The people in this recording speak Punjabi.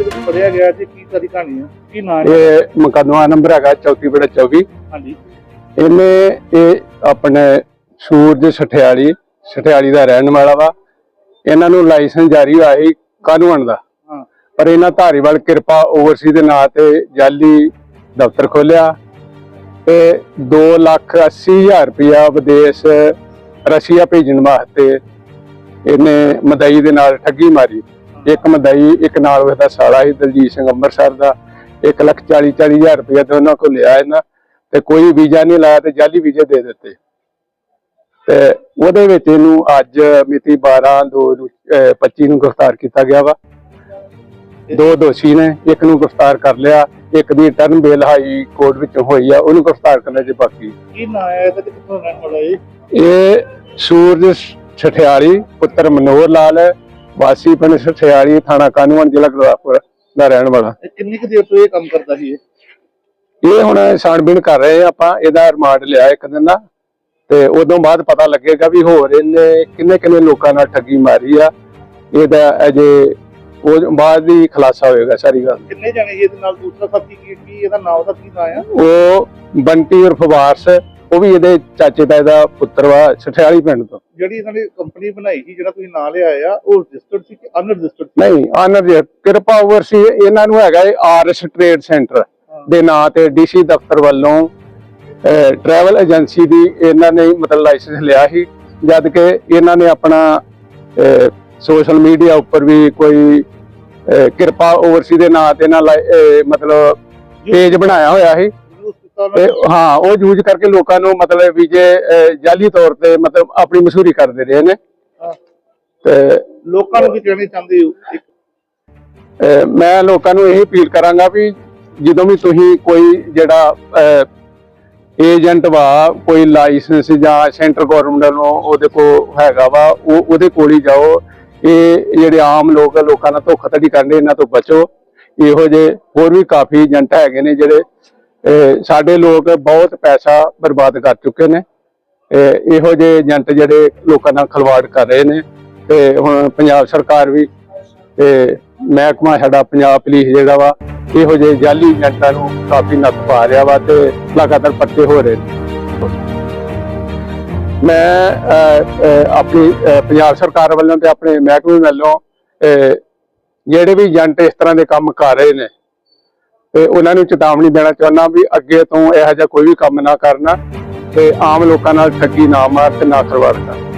ਇਹਦੇ ਵਿੱਚ ਫੜਿਆ ਗਿਆ ਸੀ ਕੀ ਸਾਰੀ ਕਹਾਣੀ ਆ? ਕੀ ਨਾਂ ਹੈ? ਇਹ ਮੁਕੱਦਮਾ ਨੰਬਰ ਹੈਗਾ 34 ਬੜਾ 24 ਹਾਂਜੀ। ਇਹਨੇ ਇਹ ਆਪਣੇ ਸੂਰਜ ਸਠਿਆਲੀ ਸਠਿਆਲੀ ਦਾ ਰਹਿਣ ਵਾਲਾ ਵਾ। ਇਹਨਾਂ ਨੂੰ ਲਾਇਸੈਂਸ ਜਾਰੀ ਹੋਇਆ ਸੀ ਕਾਨੂੰਨ ਦਾ। ਹਾਂ। ਪਰ ਇਹਨਾਂ ਧਾਰੀਵਾਲ ਕਿਰਪਾ ਓਵਰਸੀ ਦੇ ਨਾਂ ਤੇ ਜਾਲੀ ਦਫ਼ਤਰ ਖੋਲਿਆ ਤੇ 2 ਲੱਖ 80 ਹਜ਼ਾਰ ਰੁਪਇਆ ਵਿਦੇਸ਼ ਰਸ਼ੀਆ ਭੇਜਣ ਵਾਸਤੇ ਇਹਨੇ ਮਦਈ ਦੇ ਨਾਲ ਠੱਗੀ ਮਾਰੀ। ਇੱਕ ਮਦਈ ਇੱਕ ਨਾਲ ਉਹਦਾ ਸਾਲਾ ਸੀ ਦਲਜੀਤ ਸਿੰਘ ਅੰਮ੍ਰਿਤਸਰ ਦਾ। 1 ਲੱਖ 40 40 ਹਜ਼ਾਰ ਰੁਪਇਆ ਤੇ ਉਹਨਾਂ ਕੋਲ ਲਿਆ ਇਹਨਾਂ ਤੇ ਕੋਈ ਵੀਜ਼ਾ ਨਹੀਂ ਲਾਇਆ ਤੇ ਜਾਲੀ ਵੀਜ਼ੇ ਦੇ ਦਿੱਤੇ। ਤੇ ਉਹਦੇ ਵਿੱਚ ਇਹਨੂੰ ਅੱਜ ਮਿਤੀ 12 2 25 ਨੂੰ ਗ੍ਰਿਫਤਾਰ ਕੀਤਾ ਗਿਆ ਵਾ। ਦੋ ਦੋਸ਼ੀ ਨੇ ਇੱਕ ਨੂੰ ਗ੍ਰਿਫਤਾਰ ਕਰ ਲਿਆ ਇੱਕ ਦੀ ਟਰਨ ਬੇਲ ਹਾਈ ਕੋਰਟ ਵਿੱਚੋਂ ਹੋਈ ਆ ਉਹਨੂੰ ਗ੍ਰਿਫਤਾਰ ਕਰਨਾ ਜੇ ਬਾਕੀ। ਕੀ ਨਾਂ ਹੈ ਇਹਦਾ ਤੇ ਕਿੱਥੋਂ ਰਹਿਣ ਵਾਲਾ ਇਹ ਸੂਰਜ ਛਠਿਆਲੀ ਪੁੱਤਰ ਮਨੋਹਰ ਲਾਲ ਹੈ, ਵਾਸੀ ਪਿੰਡ ਛਠਿਆਲੀ ਥਾਣਾ ਕਾਨੂੰਨ ਜ਼ਿਲ੍ਹਾ ਗੁਰਦਾਸਪੁਰ ਦਾ ਰਹਿਣ ਵਾਲਾ। ਇਹ ਕਿੰਨੀ ਕੁ ਦੇਰ ਤੋਂ ਇਹ ਕੰਮ ਕਰਦਾ ਸੀ ਇਹ? ਇਹ ਹੁਣ ਛਾਣਬੀਣ ਕਰ ਰਹੇ ਆ ਆਪਾਂ ਇਹਦਾ ਰਿਮਾਂਡ ਲਿਆ ਇੱਕ ਦਿਨ ਦਾ। ਤੇ ਉਦੋਂ ਬਾਅਦ ਪਤਾ ਲੱਗੇਗਾ ਵੀ ਹੋਰ ਇਹਨੇ ਕਿੰਨੇ ਕਿੰਨੇ ਲੋਕਾਂ ਨਾਲ ਠੱਗੀ ਮਾਰੀ ਆ। ਇਹਦਾ ਅਜੇ ਉਹ ਬਾਅਦ ਹੀ ਖੁਲਾਸਾ ਹੋਏਗਾ ਸਾਰੀ ਗੱਲ। ਕਿੰਨੇ ਜਾਣੇ ਸੀ ਇਹਦੇ ਨਾਲ? ਦੂਸਰਾ ਸਾਥੀ ਕੀ ਕੀ ਇਹਦਾ ਨਾਮ ਉਹਦਾ ਕੀ ਨਾਂ ਆ? ਉਹ ਬੰਟੀ ਉਰਫ ਵਾਰਸ ਉਹ ਵੀ ਇਹਦੇ ਚਾਚੇ ਦਾ ਇਹਦਾ ਪੁੱਤਰ ਵਾ ਛਠਿਆਲੀ ਪਿੰਡ ਤੋਂ। ਜਿਹੜੀ ਇਹਨਾਂ ਨੇ ਕੰਪਨੀ ਬਣਾਈ ਸੀ ਜਿਹੜਾ ਤੁਸੀਂ ਨਾਂ ਲਿਆ ਆ ਉਹ ਰਜਿਸਟਰਡ ਸੀ ਕਿ ਅਨਰਜਿਸਟਰਡ ਸੀ? ਨਹੀਂ ਜੀ ਕਿਰਪਾ ਓਵਰਸੀ ਇਹਨਾਂ ਨੂੰ ਹੈਗਾ ਇਹ ਆਰਐਸ ਟ੍ਰੇਡ ਸੈਂਟਰ ਦੇ ਨਾਂ ਤੇ ਡੀਸੀ ਦਫ਼ਤਰ ਵੱਲੋਂ ਟਰੈਵਲ ਏਜੰਸੀ ਦੀ ਇਹਨਾਂ ਨੇ ਮਤਲਬ ਲਾਇਸੈਂਸ ਲਿਆ ਸੀ ਜਦ ਕਿ ਇਹਨਾਂ ਨੇ ਆਪਣਾ ਸੋਸ਼ਲ ਮੀਡੀਆ ਉੱਪਰ ਵੀ ਕੋਈ ਕਿਰਪਾ ਓਵਰਸੀ ਦੇ ਨਾਂ ਤੇ ਇਹਨਾਂ ਮਤਲਬ ਪੇਜ ਬਣਾਇਆ ਹੋਇਆ ਸੀ। ਤੇ ਹਾਂ ਉਹ ਯੂਜ਼ ਕਰਕੇ ਲੋਕਾਂ ਨੂੰ ਮਤਲਬ ਵੀਜ਼ੇ ਅਹ, ਜਾਲੀ ਤੌਰ ਤੇ ਮਤਲਬ ਆਪਣੀ ਮਸ਼ਹੂਰੀ ਕਰਦੇ ਰਹੇ ਨੇ। ਤੇ ਲੋਕਾਂ ਨੂੰ ਵੀ ਕਹਿਣਾ ਚਾਹੁੰਦੇ ਹੋ? ਮੈਂ ਲੋਕਾਂ ਨੂੰ ਇਹ ਅਪੀਲ ਕਰਾਂਗਾ ਵੀ ਜਦੋਂ ਵੀ ਤੁਸੀਂ ਕੋਈ ਜਿਹੜਾ ਏਜੰਟ ਵਾ ਕੋਈ ਲਾਇਸੈਂਸ ਜਾਂ ਸੈਂਟਰ ਗਵਰਨਮੈਂਟ ਵੱਲੋਂ ਉਹਦੇ ਕੋ ਹੈਗਾ ਵਾ ਉਹ ਉਹਦੇ ਕੋਲ ਹੀ ਜਾਓ। ਇਹ ਜਿਹੜੇ ਆਮ ਲੋਕ ਲੋਕਾਂ ਨਾਲ ਧੋਖਾਧੜੀ ਕਰਦੇ ਇਹਨਾਂ ਤੋਂ ਬਚੋ। ਇਹੋ ਜਿਹੇ ਹੋਰ ਵੀ ਕਾਫੀ ਏਜੰਟ ਹੈਗੇ ਨੇ ਜਿਹੜੇ ਸਾਡੇ ਲੋਕ ਬਹੁਤ ਪੈਸਾ ਬਰਬਾਦ ਕਰ ਚੁੱਕੇ ਨੇ। ਅਹ ਇਹੋ ਜਿਹੇ ਏਜੰਟ ਜਿਹੜੇ ਲੋਕਾਂ ਨਾਲ ਖਲਵਾੜ ਕਰ ਰਹੇ ਨੇ ਤੇ ਹੁਣ ਪੰਜਾਬ ਸਰਕਾਰ ਵੀ ਤੇ ਮਹਿਕਮਾ ਸਾਡਾ ਪੰਜਾਬ ਪੁਲਿਸ ਜਿਹੜਾ ਵਾ, ਇਹੋ ਜਿਹੇ ਜਾਲੀ ਏਜੰਟਾਂ ਨੂੰ ਕਾਫੀ ਨੱਥ ਪਾ ਰਿਹਾ ਵਾ ਤੇ ਲਗਾਤਾਰ ਪੱਤੇ ਹੋ ਰਹੇ ਨੇ। ਮੈਂ ਆਪਣੀ ਪੰਜਾਬ ਸਰਕਾਰ ਵੱਲੋਂ ਤੇ ਆਪਣੇ ਮਹਿਕਮੇ ਵੱਲੋਂ ਜਿਹੜੇ ਵੀ ਏਜੰਟ ਇਸ ਤਰ੍ਹਾਂ ਦੇ ਕੰਮ ਕਰ ਰਹੇ ਨੇ ਤੇ ਉਹਨਾਂ ਨੂੰ ਚੇਤਾਵਨੀ ਦੇਣਾ ਚਾਹੁੰਦਾ ਵੀ ਅੱਗੇ ਤੋਂ ਇਹੋ ਜਿਹਾ ਕੋਈ ਵੀ ਕੰਮ ਨਾ ਕਰਨਾ ਤੇ ਆਮ ਲੋਕਾਂ ਨਾਲ ਠੱਗੀ ਨਾ ਮਾਰ ਤੇ ਨਾ ਖਰਵਾੜ ਕਰ